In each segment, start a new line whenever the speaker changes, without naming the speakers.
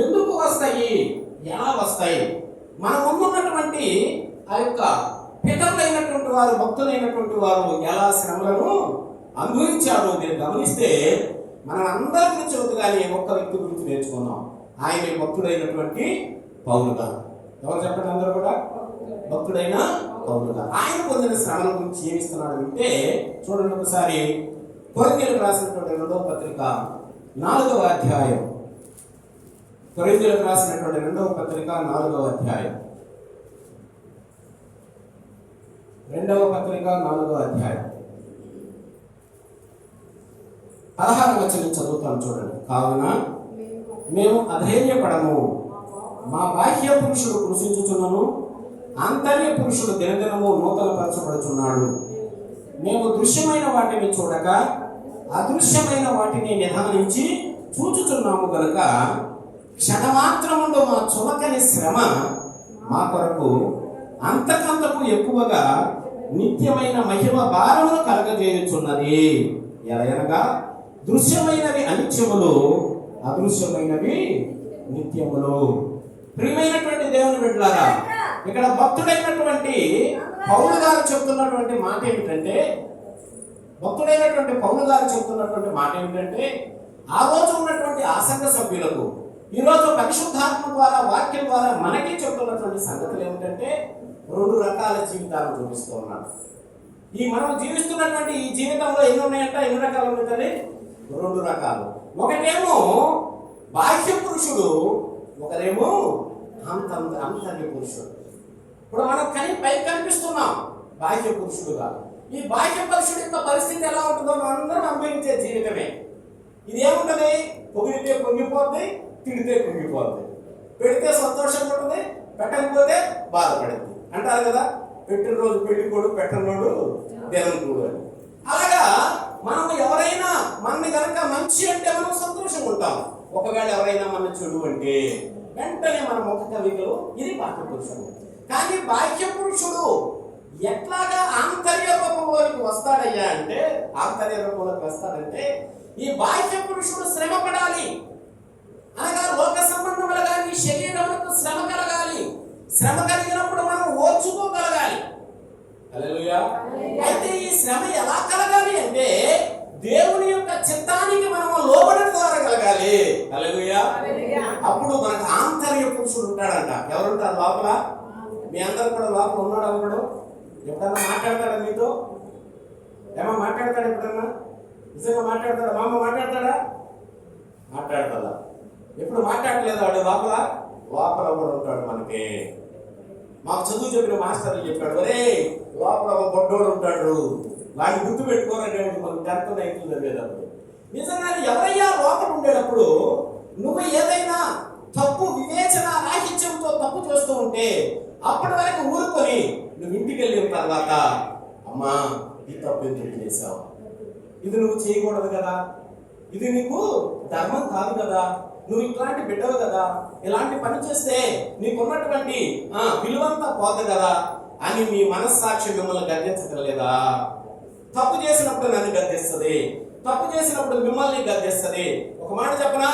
ఎందుకు వస్తాయి? ఎలా వస్తాయి? మన ముందున్నటువంటి ఆ యొక్క పితరులైనటువంటి వారు భక్తులైనటువంటి వారు ఎలా శ్రమలను అనుభవించారు మీరు గమనిస్తే మనం అందరి గురించి వద్దుగానే ఒక్క వ్యక్తి గురించి నేర్చుకుందాం. ఆయన భక్తుడైనటువంటి పౌలు గారు. ఎవరు చెప్పండి అందరూ కూడా? భక్తుడైన పౌలు గారు. ఆయన పొందిన శ్రమల గురించి ఏమిస్తున్నాడు అంటే చూడండి ఒకసారి కొరింథీయులకు రాసినటువంటి రెండవ పత్రిక నాలుగవ అధ్యాయం. కొరింథీయులకు రాసినటువంటి రెండవ పత్రిక నాలుగవ అధ్యాయం. రెండవ పత్రిక నాలుగవ అధ్యాయం. పదహారు వచనం చదువుతాను చూడండి. కావున మేము అధైర్యపడము. మా బాహ్య పురుషుడు కృషించుచున్నను ఆంతర్య పురుషుడు దినదినము నూతనపరచబడుచున్నాడు. మేము దృశ్యమైన వాటిని చూడక అదృశ్యమైన వాటిని నిదానించి చూచుచున్నాము కనుక క్షణమాత్రముండు మా చులకని శ్రమ మా కొరకు అంతకంతకు ఎక్కువగా నిత్యమైన మహిమ భారమును కలగజేయుచున్నది. ఎలయనగా దృశ్యమైనవి అనిత్యములు అదృశ్యమైనవి నిత్యములు. ప్రియమైనటువంటి దేవుని బిడ్డలారా ఇక్కడ భక్తుడైనటువంటి పౌరు గారు చెప్తున్నటువంటి మాట ఏమిటంటే భక్తుడైనటువంటి పౌరు గారు చెప్తున్నటువంటి మాట ఏమిటంటే ఆ రోజు ఉన్నటువంటి ఆసంగ సభ్యులకు ఈ రోజు పరిశుద్ధాత్మ ద్వారా వాక్యం ద్వారా మనకి చెప్తున్నటువంటి సంగతులు ఏమిటంటే రెండు రకాల జీవితాలు చూపిస్తూ ఉన్నాడు. ఈ మనం జీవిస్తున్నటువంటి ఈ జీవితంలో ఎన్ని ఉన్నాయంట? ఎన్ని రకాలు ఉన్నాయి రెండు రకాలు. ఒకటేమో బాహ్య పురుషుడు ఒకరేమో అంత అంతర్య పురుషుడు. ఇప్పుడు మనం కని పై కనిపిస్తున్నాం బాహ్య పురుషుడుగా. ఈ బాహ్య పురుషుడు యొక్క పరిస్థితి ఎలా ఉంటుందో మనందరం అనుభవించే జీవితమే. ఇది ఏముంటుంది? పొగిడితే పొంగిపోద్ది తిడితే కుంగిపోద్ది. పెడితే సంతోషంగా ఉంటుంది పెట్టకపోతే బాధపడింది అంటారు కదా పెట్టిన రోజు పెళ్ళి కూడా పెట్టనోడు దినంకుడు అని. అలాగా మనం ఎవరైనా మనని కనుక మంచి అంటే మనం సంతోషంగా ఉంటాం. ఒకవేళ ఎవరైనా మన చెడు అంటే వెంటనే మన ముఖ కవికలు ఇది బాహ్య పురుషుడు కానీ బాహ్య పురుషుడు ఎట్లాగా ఆంతర్య రూపంలోకి వస్తాడయ్యా అంటే ఆంతర్య రూపంలోకి వస్తాడంటే ఈ బాహ్య పురుషుడు శ్రమ పడాలి అనగా లోక సంబంధములుగా నీ శరీరములకు శ్రమ కలగాలి. శ్రమ కలిగినప్పుడు మనం ఓర్చుకోగలగాలి. హల్లెలూయా. అయితే ఈ శ్రమ ఎలా కలగాలి అంటే దేవుని యొక్క చిత్తానికి మనం లోబడడం ద్వారా కలగాలి. హల్లెలూయా. అప్పుడు మనకు ఆంతర్య పురుషుడు ఉంటాడంట. ఎవరుంటారు లోపల? మీ అందరు కూడా లోపల ఉన్నాడు ఒకడు ఎప్పుడన్నా మాట్లాడతాడా మీతో? ఏమో మాట్లాడతాడా ఎప్పుడన్నా? నిజంగా మాట్లాడతాడా? మామ మాట్లాడతాడా? మాట్లాడతాడా? ఎప్పుడు మాట్లాడలేదు వాడు లోపల? లోపల కూడా ఉంటాడు మనకి. మాకు చదువు చెప్పిన మాస్టర్లు చెప్పాడు ఒరే లోపల ఒక బొడ్డోడు ఉంటాడు. వాడిని గుర్తు పెట్టుకోరండి మనకు టెన్త్ నైన్త్ చదివేటప్పుడు నిజంగా ఎవరయ్యా లోపల ఉండేటప్పుడు నువ్వు ఏదైనా తప్పు వివేచన రాహిత్యంతో తప్పు చేస్తూ ఉంటే అప్పటి వరకు ఊరుకొని నువ్వు ఇంటికి వెళ్ళిన తర్వాత అమ్మా ఈ తప్పు ఎందుకు చేసావు ఇది నువ్వు చేయకూడదు కదా. ఇది నీకు ధర్మం కాదు కదా. నువ్వు ఇట్లాంటి బిడ్డవు కదా. ఇలాంటి పని చేస్తే నీకున్నటువంటి ఆ, విలువంతా పోదు కదా అని మీ మనస్సాక్షి మిమ్మల్ని గద్దించగలేదా తప్పు చేసినప్పుడు నన్ను గద్దిస్తుంది. తప్పు చేసినప్పుడు మిమ్మల్ని గర్దిస్తుంది ఒక మాట చెప్పనా?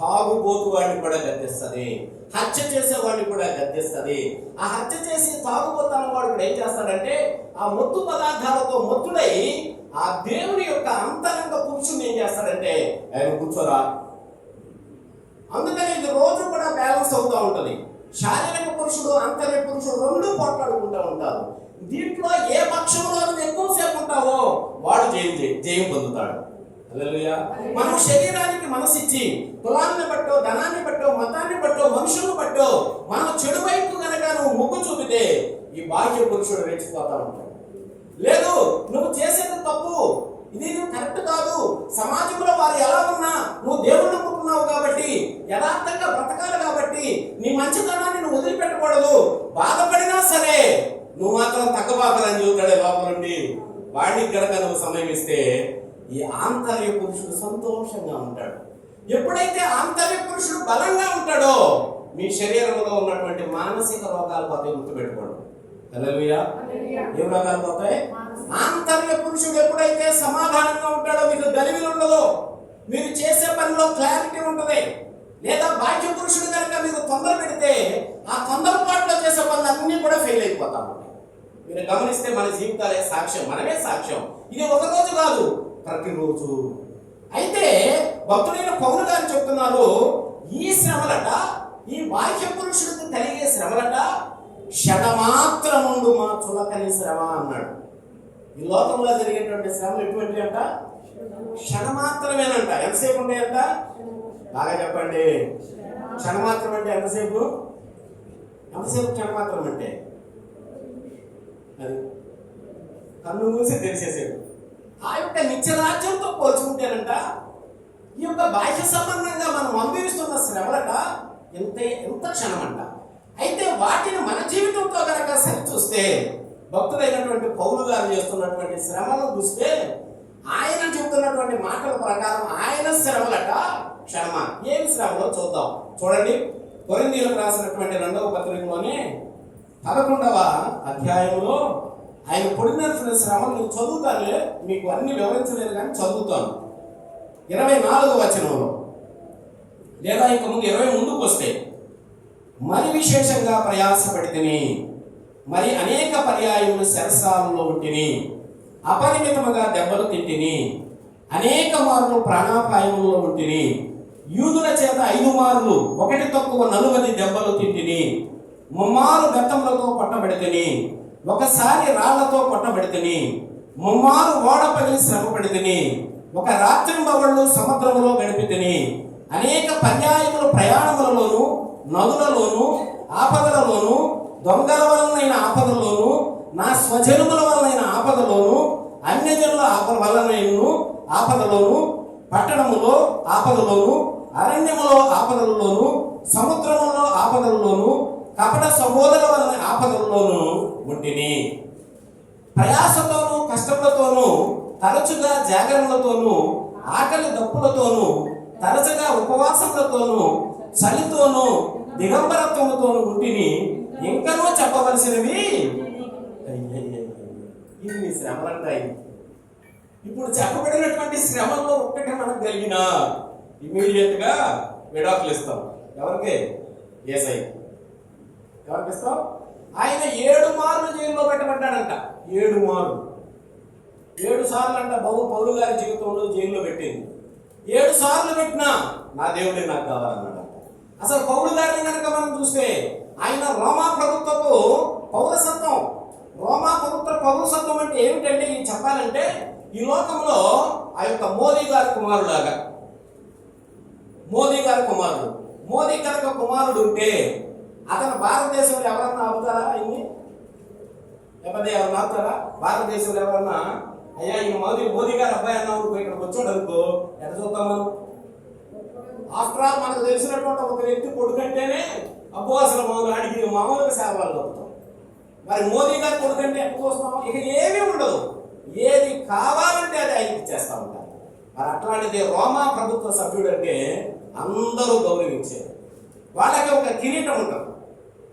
తాగుబోతు వాడిని కూడా గద్దిస్తుంది. హత్య చేసే వాడిని కూడా గద్దిస్తుంది. ఆ హత్య చేసి తాగుబోతున్న వాడు కూడా ఏం చేస్తాడంటే ఆ మొత్తు పదార్థాలతో మొత్తుడై ఆ దేవుని యొక్క అంతరంగ పురుషుని ఏం చేస్తాడంటే ఆయన కూర్చోరా. అందుకని ఇది రోజు కూడా బ్యాలెన్స్ అవుతూ ఉంటుంది. శారీరక పురుషుడు అంతర్య పురుషుడు రెండు పోట్లాడుకుంటూ ఉంటారు. దీంట్లో ఏ పక్షంలో ఎక్కువసేపు ఉంటావో వాడు జయం జయం పొందుతాడు. మనం శరీరానికి మనసిచ్చి కులాన్ని బట్టో ధనాన్ని బట్టో మతాన్ని బట్టో మనుషులను బట్టో మనం చెడు వైపు కనుక నువ్వు మొగ్గు చూపితే ఈ బాహ్య పురుషుడు రెచ్చిపోతా ఉంటాడు. లేదు నువ్వు చేసేది తప్పు. ఇది నువ్వు కరెక్ట్ కాదు. సమాజంలో వారు ఎలా ఉన్నా నువ్వు దేవుడు నమ్ముకున్నావు కాబట్టి యథార్థంగా బ్రతకాలి కాబట్టి నీ మంచితనాన్ని నువ్వు వదిలిపెట్టకూడదు. బాధపడినా సరే నువ్వు మాత్రం తగ్గబాకలని చూతాడే లోపల నుండి. వాడికి గనక నువ్వు సమయం ఇస్తే ఈ ఆంతర్య పురుషుడు సంతోషంగా ఉంటాడు. ఎప్పుడైతే ఆంతర్య పురుషుడు బలంగా ఉంటాడో మీ శరీరంలో ఉన్నటువంటి మానసిక రోగాలు పోతే గుర్తుపెట్టుకోండి ఏం రోగాలు పోతాయి? ఆంతర్య పురుషుడు ఎప్పుడైతే సమాధానంగా ఉంటాడో మీకు గలివిలు ఉండదు మీరు చేసే పనిలో క్లారిటీ ఉంటుంది. లేదా బాహ్య పురుషుడు కనుక మీరు తొందర పెడితే ఆ తొందరపాటులో చేసే పనులన్నీ కూడా ఫెయిల్ అయిపోతాము మీరు గమనిస్తే మన జీవితాలే సాక్ష్యం మనమే సాక్ష్యం. ఇది ఒక రోజు కాదు ప్రతిరోజు. అయితే భక్తుడైన పౌరు గారు చెప్తున్నారు ఈ శ్రమలట ఈ బాహ్య పురుషుడికి కలిగే శ్రమలట క్షణమాత్రముండు మా చులకని శ్రమ అన్నాడు. ఈ లోకంలో జరిగేటువంటి శ్రమలు ఎటువంటి అంట? క్షణమాత్రమేనంట. ఎంతసేపు ఉంటాయంట? బాగా చెప్పండి. క్షణమాత్రం అంటే ఎంతసేపు? ఎంతసేపు క్షణమాత్రం అంటే అది కన్ను మూసి తెలిసేసేపు ఆ యొక్క నిత్యరాజ్యంతో పోల్చుకుంటేనంట ఈ యొక్క బాహ్య సంబంధంగా మనం అనుభవిస్తున్న శ్రమలట ఎంత ఎంత క్షణమంట? అయితే వాటిని మన జీవితంతో కనుక సరిచూస్తే భక్తుడైనటువంటి పౌలు గారు చేస్తున్నటువంటి శ్రమను చూస్తే ఆయన చెబుతున్నటువంటి మాటల ప్రకారం ఆయన శ్రమలట క్షమ ఏం శ్రమలో చూద్దాం. చూడండి. కొరిందీలకు రాసినటువంటి రెండవ పత్రికలోనే పదకొండవ అధ్యాయంలో ఆయన పొడినటువంటి శ్రమను నేను చదువుతానులే మీకు అన్ని వివరించలేదు కానీ చదువుతాను. ఇరవై నాలుగవ వచనంలో లేదా ఇంక ముందు ఇరవై ముందుకు వస్తే మరి విశేషంగా ప్రయాసపడితిని మరి అనేక పర్యాయములు శరసాలలో ఉంటిని అపరిమితముగా దెబ్బలు తింటిని అనేక మార్లు ప్రాణాపాయములో ఉంటిని యూదుల చేత ఐదు మార్లు ఒకటి తక్కువ నలువది దెబ్బలు తింటిని ముమ్మారు గతములతో పట్టబడితిని ఒకసారి రాళ్ళతో కొట్టబడితిని ముమ్మారు ఓడ పగిలి శ్రమ ఒక రాత్రింబవళ్ళు సముద్రములో గడిపితిని అనేక పర్యాయములు ప్రయాణములలోనూ నదులలోను ఆపదలలోను దొంగల వలనైన ఆపదలోను నా స్వజనుల వలనైన ఆపదలోను అన్యజనుల ఆపద వలనైన ఆపదలోను పట్టణములో ఆపదలోను అరణ్యములో ఆపదలలోను సముద్రములో ఆపదలలోను కపట సహోదర వలన ఆపదలలోను ఉంటిని. ప్రయాసతోనూ కష్టములతోనూ తరచుగా జాగరణలతోనూ ఆకలి దప్పులతోనూ తరచుగా ఉపవాసములతోనూ చలితోనూ దిగంబరత్వముతోనూ ఉంటిని ఇంకనూ చెప్పవలసినవి ఇది ఇన్ని శ్రమలంటాయి ఇప్పుడు చెప్పబడినటువంటి శ్రమల్లో ఒక్కటే మనకు కలిగిన ఇమీడియట్గా విడాకులు ఇస్తాం ఎవరికి ఏసై ఎవరికి ఇస్తాం ఆయన ఏడు మార్లు జైల్లో పెట్టబడ్డాడంట ఏడు మార్లు ఏడు సార్లు అంట బహు పౌరు గారి జీవితంలో జైల్లో పెట్టింది ఏడు సార్లు పెట్టినా నా దేవుడే నాకు కావాలన్నాడు అసలు పౌరు గారిని కనుక మనం చూస్తే ఆయన రోమా ప్రభుత్వపు పౌరసత్వం. రోమా ప్రభుత్వ పౌరసత్వం అంటే ఏమిటంటే ఇది చెప్పాలంటే ఈ లోకంలో ఆ యొక్క మోదీ గారి కుమారులాగా. మోదీ గారి కుమారుడు. మోదీ కనుక కుమారుడు ఉంటే అతను భారతదేశంలో ఎవరన్నా అవుతారా ఆయన్ని? లేకపోతే ఎవరన్నా అవుతారా భారతదేశంలో ఎవరన్నా? అయ్యా ఈ మోదీ మోదీ గారు అబ్బాయి అన్నా అనుకో ఇక్కడికి వచ్చాడు అనుకో. ఎట్లా చూద్దాం మనం? ఆఫ్టర్ ఆల్ మనకు తెలిసినటువంటి ఒక వ్యక్తి కొడుకంటేనే అబ్బో అసలు అడిగి మామూలుగా సేవలు అవుతాం మరి మోదీ గారు కొడుకంటే ఎక్కడ ఇక ఏమీ ఉండదు. ఏది కావాలంటే అది ఆయన ఇచ్చేస్తా ఉంటారు. మరి అట్లాంటిది రోమా ప్రభుత్వ సభ్యుడు అంటే అందరూ గౌరవించారు వాళ్ళకి ఒక కిరీటం ఉంటుంది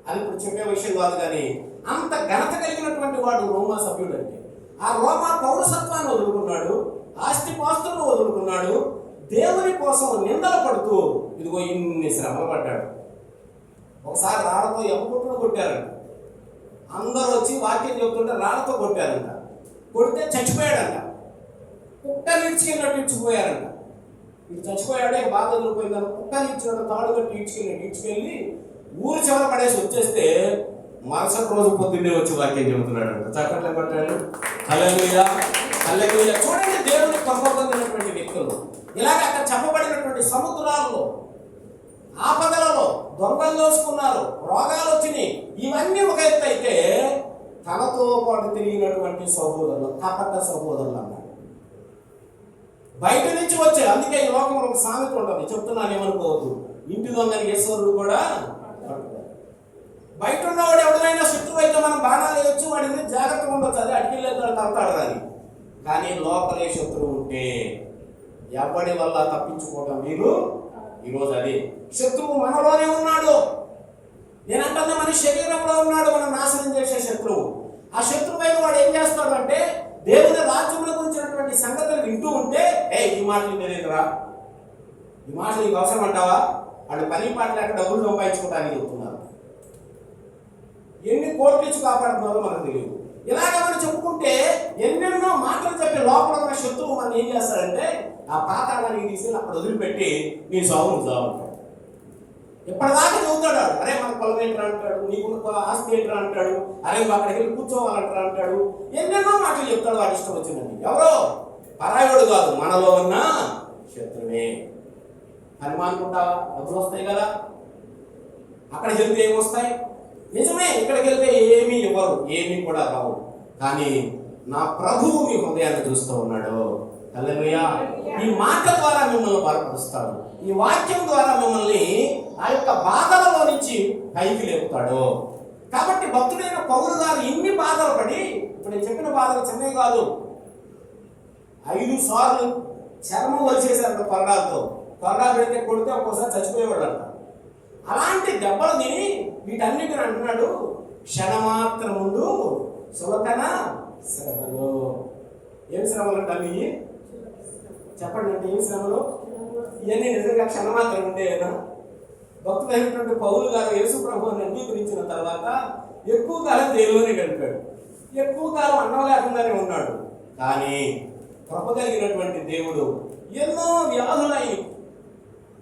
అది ఇప్పుడు చెప్పే విషయం కాదు కానీ అంత ఘనత కలిగినటువంటి వాడు రోమా సభ్యుడు అంటే ఆ రోమా పౌరసత్వాన్ని వదులుకున్నాడు ఆస్తి పాస్తులను వదులుకున్నాడు దేవుని కోసం నిందలు పడుతూ ఇదిగో ఇన్ని శ్రమలు పడ్డాడు. ఒకసారి రాళ్ళతో ఎవరు కొట్టారంట. అందరూ వచ్చి వాక్యం చెప్తుంటే రాళ్ళతో కొట్టారంట. కొడితే చచ్చిపోయాడంట. కుక్క నిడిచికెళ్ళినట్టు ఇచ్చిపోయారంట ఇది చచ్చిపోయాడే బాధ వదిలిపోయిందని కుక్క నిడిచిన తాడు కట్టి ఇడ్చుకెళ్ళి ఇడ్చుకెళ్ళి ఊరి చివర పడేసి వచ్చేస్తే మరుసటి రోజు పొద్దున్నే వచ్చి వాక్యం చెబుతున్నాడంట. చక్కట్లే కొట్టాడు. హల్లెలూయా హల్లెలూయా. చూడండి ఇలాగ అక్కడ చెప్పబడినటువంటి సముద్రాల్లో ఆపదలలో దొంగలు దోసుకున్నారు రోగాలు వచ్చినాయి. ఇవన్నీ ఒక ఎత్తు అయితే తనతో పాటు తిరిగినటువంటి సహోదరులు కపట సహోదరులు అన్నారు. బయట నుంచి వచ్చే అందుకే ఈ లోకంలో ఒక సామెత ఉంటుంది. చెప్తున్నాను ఏమనుకోవద్దు. ఇంటి దొంగని ఈశ్వరుడు కూడా బయట ఉన్నవాడు ఎవడైనా శత్రువు అయితే మనం బాణాలు వేయొచ్చు వాడిని జాగ్రత్తగా ఉండొచ్చు. అదే అడిగిలేదు తడతాడు అని. కానీ లోపలే శత్రువు ఉంటే ఎవడి వల్ల తప్పించుకోవడం మీరు ఈరోజు అది శత్రువు మనలోనే ఉన్నాడు. నేనంటే మన శరీరంలో ఉన్నాడు. మనం నాశనం చేసే శత్రువు. ఆ శత్రువు అయిన వాడు ఏం చేస్తాడు అంటే దేవుని రాజ్యంలో గురించినటువంటి సంగతులు వింటూ ఉంటే ఏ ఈ మాటలు నేనేదిరా ఈ మాటలు నీకు అవసరం అంటావా? వాళ్ళు పని పాట లేక డబ్బులు సంపాదించుకోవడానికి చెప్తున్నారు ఎన్ని కోట్లు ఇచ్చి కాపాడుతున్నారో మనకు తెలియదు. ఇలాగ మనం చెప్పుకుంటే ఎన్నెన్నో మాటలు చెప్పి లోపల ఉన్న శత్రువు మనం ఏం చేస్తాడంటే ఆ పాతాళానికి తీసి అక్కడ వదిలిపెట్టి నీ సాగు సాగు ఇప్పటిదాకా చదువుతాడు అరే మన పొలం ఏంట్రా అంటాడు నీకు ఆస్తి ఏంట్రా అంటాడు అరే నువ్వు అక్కడికి వెళ్ళి కూర్చోవాలంటారా అంటాడు. ఎన్నెన్నో మాటలు చెప్తాడు వాడి ఇష్టం వచ్చిందండి. ఎవరో? పరాయుడు కాదు మనలో ఉన్న శత్రువే. హనుమానుకుంటా డబ్బులు వస్తాయి కదా. అక్కడికి వెళ్తే ఏమొస్తాయి? నిజమే ఇక్కడికి వెళ్తే ఏమీ ఇవ్వరు ఏమీ కూడా రావు. కానీ నా ప్రభువు మీ హృదయాన్ని చూస్తూ ఉన్నాడు. హల్లెలూయా ఈ మాట ద్వారా మిమ్మల్ని బలపరుస్తాడు. ఈ వాక్యం ద్వారా మిమ్మల్ని ఆ యొక్క బాధలలో నుంచి పైకి లేపుతాడు. కాబట్టి భక్తుడైన పౌరు గారు ఇన్ని బాధలు పడి ఇప్పుడు నేను చెప్పిన బాధలు చిన్నవి కాదు. ఐదు సార్లు చర్మం వలిసేసారంట కొరడాలతో కొరడా పెడితే కొడితే ఒక్కోసారి చచ్చిపోయేవాడు అంట అలాంటి దెబ్బలు తిని వీటన్నిటిని అంటున్నాడు క్షణమాత్రం ముందు సులకన శ్రమలు. ఏం శ్రమలు అంటే చెప్పండి అంటే ఏమి శ్రమలు? ఇవన్నీ నిజంగా క్షణమాత్రం ఉండేనా భక్తులైనటువంటి పౌలు గారు యేసు ప్రభువుని అంగీకరించిన తర్వాత ఎక్కువ కాలం దేవుని గడిపాడు. ఎక్కువ కాలం అన్నం లేకుండానే ఉన్నాడు. కానీ కృపగలిగినటువంటి దేవుడు ఎన్నో వ్యాధులై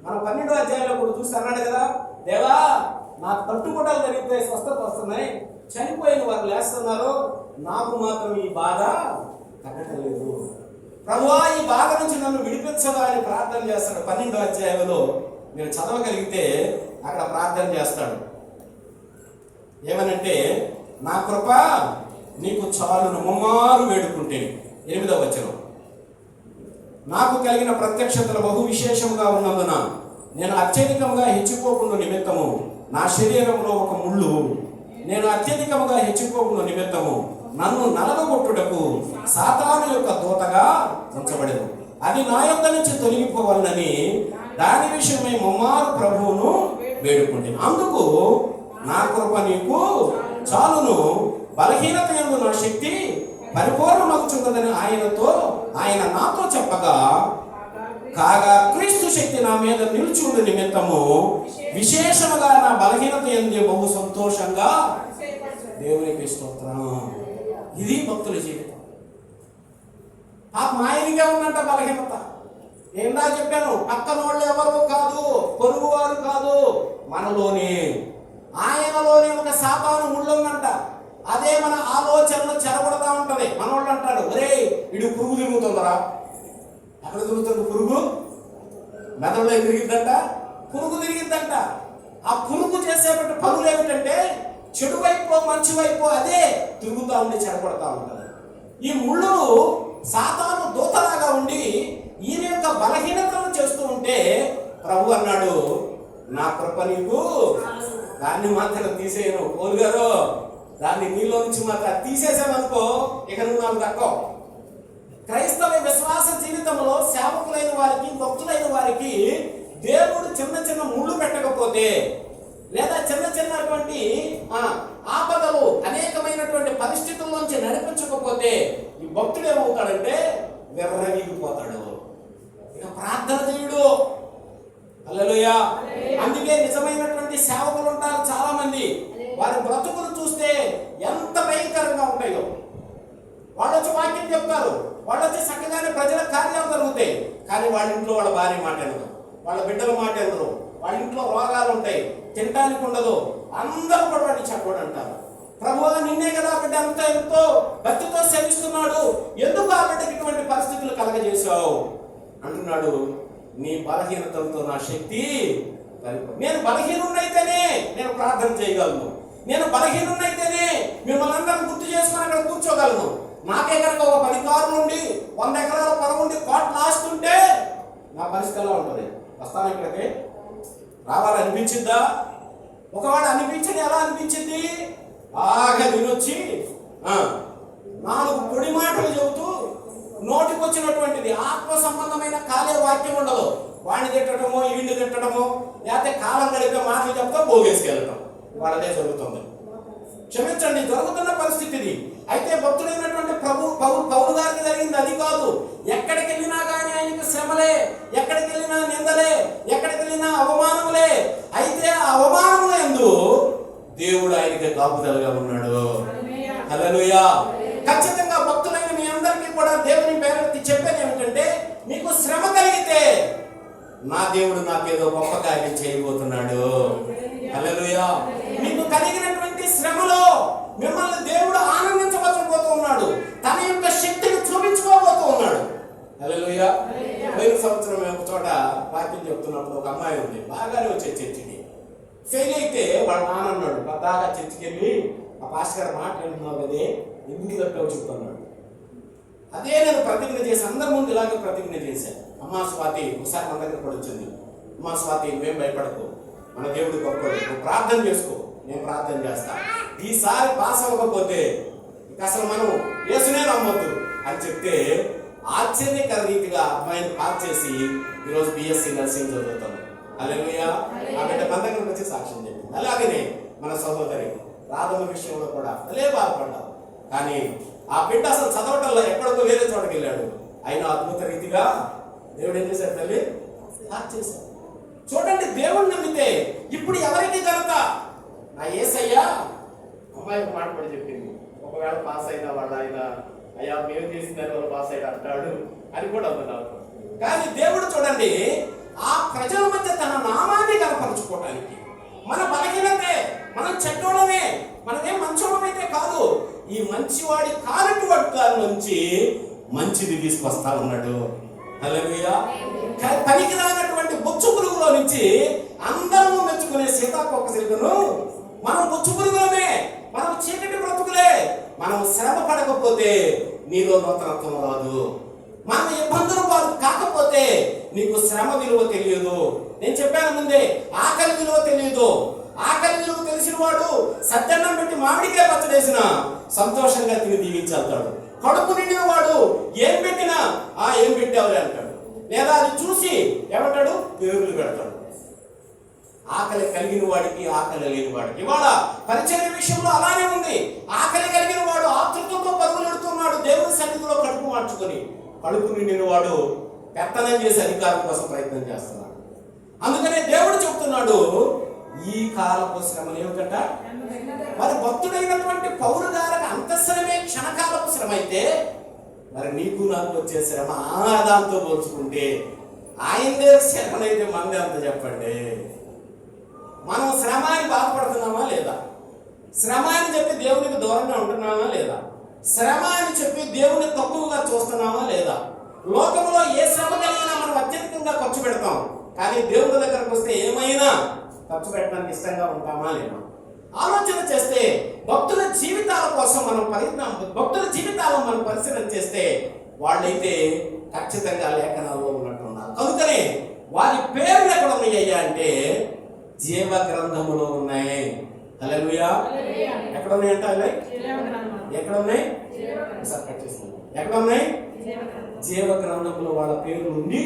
మన పన్నెండో అధ్యాయంలో కూడా చూసి అన్నాడు కదా? దేవా నా తట్టుకోటాలు జరిగితే స్వస్థత వస్తున్నాయి. చనిపోయిన వారు లేస్తున్నారు. నాకు మాత్రం ఈ బాధ తగ్గటం లేదు ప్రభువా ఈ బాధ నుంచి నన్ను విడిపించగా అని ప్రార్థన చేస్తాడు. పన్నెండో అధ్యాయంలో మీరు చదవగలిగితే అక్కడ ప్రార్థన చేస్తాడు. ఏమనంటే నా కృప నీకు చాలును ముమ్మారు వేడుకుంటే ఎనిమిదవ వచనం. నాకు కలిగిన ప్రత్యక్షతలు బహు విశేషంగా ఉన్నందున నేను అత్యధికంగా హెచ్చిపోకుండా నిమిత్తము నా శరీరంలో ఒక ముళ్ళు. నేను అత్యధికంగా హెచ్చిపోకుండా నిమిత్తము నన్ను నలగొట్టుటకు సాతాను యొక్క దూతగా ఉంచబడేది అది నా యొక్క నుంచి తొలగిపోవాలని దాని విషయమై ముమ్మారు ప్రభువును వేడుకుంటే అందుకు నా కృప నీకు చాలును. బలహీనత ఎందు నా శక్తి పరిపూర్ణమగుచున్నదని ఆయనతో ఆయన నాతో చెప్పగా కాగా క్రీస్తు శక్తి నా మీద నిలుచుండు నిమిత్తము విశేషముగా నా బలహీనత ఎందు బహు సంతోషంగా దేవునికి స్తోత్రం. ఇది భక్తుల జీవితం. పాపం ఆయనకే ఉందంట బలహీనత. ఏందా చెప్పాను పక్కన వాళ్ళు ఎవరు కాదు పొరుగు వారు కాదు మనలోనే. ఆయనలోనే ఒక శాతాను ముళ్ళుందంట. అదే మన ఆలోచనలు చెరగొడతా ఉంటది. మనోళ్ళు అంటాడు ఒరే ఇడు పురుగు తిరుగుతుందరా? ఎక్కడ తిరుగుతుంది పురుగు? మెదడులో తిరిగిద్దంట పురుగు తిరిగిద్దంట. ఆ పురుగు చేసేటువంటి పనులు ఏమిటంటే చెడు వైపు మంచి వైపు అదే తిరుగుతూ ఉండి చెడగొడతా ఉంటుంది. ఈ ముళ్ళు సాతాను దూతలాగా ఉండి ఈయన యొక్క బలహీనతను చేస్తూ ఉంటే ప్రభు అన్నాడు నా కృప నీకు. దాన్ని మాత్రం తీసేయను. కోరు గారు దాన్ని నీలో నుంచి మాత్రం తీసేసామనుకో ఇక నువ్వు నాకు దక్కవు. క్రైస్తవ విశ్వాస జీవితంలో సేవకులైన వారికి భక్తులైన వారికి దేవుడు చిన్న చిన్న ముళ్ళు పెట్టకపోతే లేదా చిన్న చిన్నటువంటి ఆ, ఆపదలు అనేకమైనటువంటి పరిస్థితుల్లోంచి నడిపించకపోతే ఈ భక్తుడు ఏమవుతాడంటే విర్రవీగిపోతాడు. ఇక ప్రార్థన చేయుడు. హల్లెలూయా. అందుకే నిజమైనటువంటి సేవకులు ఉంటారు చాలా మంది వారి బ్రతుకులు చూస్తే ఎంత భయంకరంగా ఉంటాయో. వాళ్ళు వచ్చి వాక్యం చెప్తారు. వాళ్ళు వచ్చి చక్కగానే ప్రజల కార్యాలు జరుగుతాయి. కానీ వాళ్ళ ఇంట్లో వాళ్ళ భార్య మాట వాళ్ళ బిడ్డల మాట వాళ్ళ ఇంట్లో రోగాలు ఉంటాయి. తినడానికి ఉండదు. అందరూ కూడా వాడిని చెప్పాడు అంటారు ప్రభువా నిన్నే కదా బిడ్డ అంత ఎంతో భక్తితో సేవిస్తున్నాడు. ఎందుకు ఆ బిడ్డకి ఇటువంటి పరిస్థితులు కలగజేశావు? అంటున్నాడు నీ బలహీనతలతో నా శక్తి నేను బలహీనున్నైతేనే నేను ప్రార్థన చేయగలను. నేను బలహీనున్నైతేనే మిమ్మల్ని అందరం గుర్తు చేసుకుని అక్కడ కూర్చోగలను. నాకే కనుక ఒక పది కారులు ఉండి వంద ఎకరాల పొలం ఉండి కోట్లు ఆస్తుంటే నా పరిస్థితి ఎలా ఉంటుంది? వస్తాను ఇక్కడికి? రావాలనిపించిందా ఒకవేళ అనిపించింది ఎలా అనిపించింది? బాగా వినొచ్చి ఆ, నాలుగు పొడి మాటలు చెబుతూ నోటికొచ్చినటువంటిది. ఆత్మ సంబంధమైన కాలే వాక్యం ఉండదు. వాడిని తిట్టడమో ఈళ్ళు తిట్టడమో లేకపోతే కాలం గడిపే మాటలు చెప్తా పోగేసుకెళ్ళటం వాళ్ళదే జరుగుతుంది. క్షమించండి జరుగుతున్న పరిస్థితి ఇది అయితే భక్తుడైనటువంటి ప్రభు పౌరు పౌరు గారికి జరిగింది. అది కాదు. ఎక్కడికి వెళ్ళినా కానీ ఆయనకి శ్రమలే. ఎక్కడికి వెళ్ళినా నిందలే. ఎక్కడికి వెళ్ళినా అవమానం కాపుదలుగా ఉన్నాడు. హల్లెలూయా ఖచ్చితంగా భక్తులైన మీ అందరికీ కూడా దేవుని పేరెత్తి చెప్పేది ఏమిటంటే మీకు శ్రమ కలిగితే నా దేవుడు నాకేదో గొప్ప కార్యం చేయబోతున్నాడు. హల్లెలూయా మీకు కలిగినటువంటి శ్రమలో మిమ్మల్ని దేవుడు ఆనందించబోతూ ఉన్నాడు తన యొక్క శక్తిని చూపించుకోబోతూ ఉన్నాడు హల్లెలూయా పోయిన సంవత్సరం ఒక చోట వాక్యం చెప్తున్నప్పుడు ఒక అమ్మాయి ఉంది. బాగానే వచ్చే చర్చికి ఫెయిల్ అయితే వాళ్ళ నాన్న అన్నాడు పద్దాగా చర్చికి వెళ్ళి ఆ పాస్టర్ గారు మాట్లాడుతున్నావు కదే ఎందుకు తప్పావు? చెప్తున్నాడు. అదే నేను ప్రతిజ్ఞ చేసి అందరి ముందు ఇలాగే ప్రతిజ్ఞ చేశాను అమ్మా స్వాతి ఒకసారి మన దగ్గర కూడా వచ్చింది అమ్మా స్వాతి నువ్వేం భయపడకు. మన దేవుడు గొప్పడు నువ్వు ప్రార్థన చేసుకో. నేను ప్రార్థన చేస్తా. ఈసారి పాస్ అవ్వకపోతే ఇక అసలు మనం యేసునే నమ్మొద్దు అని చెప్తే ఆశ్చర్యకర రీతిగా అమ్మాయిని పాస్ చేసి ఈరోజు బిఎస్సీ నర్సింగ్ చదువుతాం అల్లెలుయా ఆ బిడ్డ మన దగ్గరకు వచ్చి సాక్ష్యం చెప్పింది. అలాగనే మన సహోదరి రాధమ్మ విషయంలో కూడా అదే బాధపడ్డాం. కానీ ఆ బిడ్డ అసలు చదవటంలో ఎక్కడికో వేరే చోటకి వెళ్ళాడు. అయినా అద్భుత రీతిగా దేవుడు ఏం చేశాడు తల్లి? చేశాడు. చూడండి దేవుణ్ణి నమ్మితే ఇప్పుడు ఎవరికి ఘనత నా ఏసయ్యా. అమ్మాయి ఒక మాట కూడా చెప్పింది. ఒకవేళ పాస్ అయిన వాళ్ళ ఆయన అయ్యా మేము చేసిన దాని వల్ల పాస్ అయిన అంటాడు అని కూడా నాకు కానీ దేవుడు చూడండి ఆ ప్రజల మధ్య తన నామాన్ని కనపరుచుకోవడానికి మన బలహీనతే మనం చెడ్డోళమే మనదేం మంచోళమైతే కాదు. ఈ మంచివాడి కానటువంటి దాని నుంచి మంచిది తీసుకొస్తా ఉన్నాడు పనికి రానటువంటి బొచ్చు పురుగులో నుంచి అందరూ మెచ్చుకునే సీతాకోక సిల్కను మనం బొచ్చు పురుగులమే మనం చీకటి బ్రతుకులే. మనం శ్రమ పడకపోతే నీలో నూతనత్వం రాదు మనం ఇబ్బందులు పాలు కాకపోతే నీకు శ్రమ విలువ తెలియదు. నేను చెప్పాను ముందే ఆకలి విలువ తెలియదు. ఆకలి విలువ తెలిసిన వాడు సత్యన్నం పెట్టి మామిడికాయ పచ్చడేసిన సంతోషంగా తిని దీవించేస్తాడు కడుపు నిండిన వాడు ఏం పెట్టినా ఆ ఏం పెట్టావులే అంటాడు. లేదా అది చూసి ఏమంటాడు? పేర్లు పెడతాడు. ఆకలి కలిగిన వాడికి ఆకలి లేని వాడికి. ఇవాళ పరిచర్య విషయంలో అలానే ఉంది. ఆకలి కలిగిన వాడు ఆతృతతో పరుగులెడుతున్నాడు దేవుని సన్నిధిలో కడుపు మార్చుకొని కడుపు నిండిన వాడు పెత్తనం చేసి అధికారం కోసం ప్రయత్నం చేస్తున్నాడు. అందుకనే దేవుడు చెప్తున్నాడు ఈ కాలపు శ్రమలు ఏమిటంట? మరి భక్తుడైనటువంటి పౌరు గారికి అంత శ్రమే క్షణకాలపు శ్రమ అయితే మరి నీకు నాకు వచ్చే శ్రమ ఆ పోల్చుకుంటే ఆయనే శ్రమనైతే మంది అంత చెప్పండి. మనం శ్రమ అని బాధపడుతున్నామా లేదా? శ్రమ అని చెప్పి దేవునికి దూరంగా ఉంటున్నామా లేదా? శ్రమ అని చెప్పి దేవుని తక్కువగా చూస్తున్నామా లేదా? లోకంలో ఏ శ్రమ కలిగినా మనం అత్యధికంగా ఖర్చు పెడతాం. కానీ దేవుడి దగ్గరకు వస్తే ఏమైనా ఖర్చు పెట్టడానికి ఇష్టంగా ఉంటామా లేదా? ఆలోచన చేస్తే భక్తుల జీవితాల కోసం మనం ప్రయత్నం భక్తుల జీవితాలను మనం పరిశీలన చేస్తే వాళ్ళైతే ఖచ్చితంగా లేఖనాల్లో ఉన్నట్టున్నారు కనుకనే వారి పేర్లు ఎక్కడ ఉన్నాయ్యా అంటే జీవ గ్రంథములో ఉన్నాయి. హల్లెలూయా. ఎక్కడ ఉన్నాయంట ఎక్కడ ఉన్నాయి? ఒకసారి కట్. ఎక్కడ ఉన్నాయి? జీవ గ్రంథంలో వాళ్ళ పేర్లు ఉండి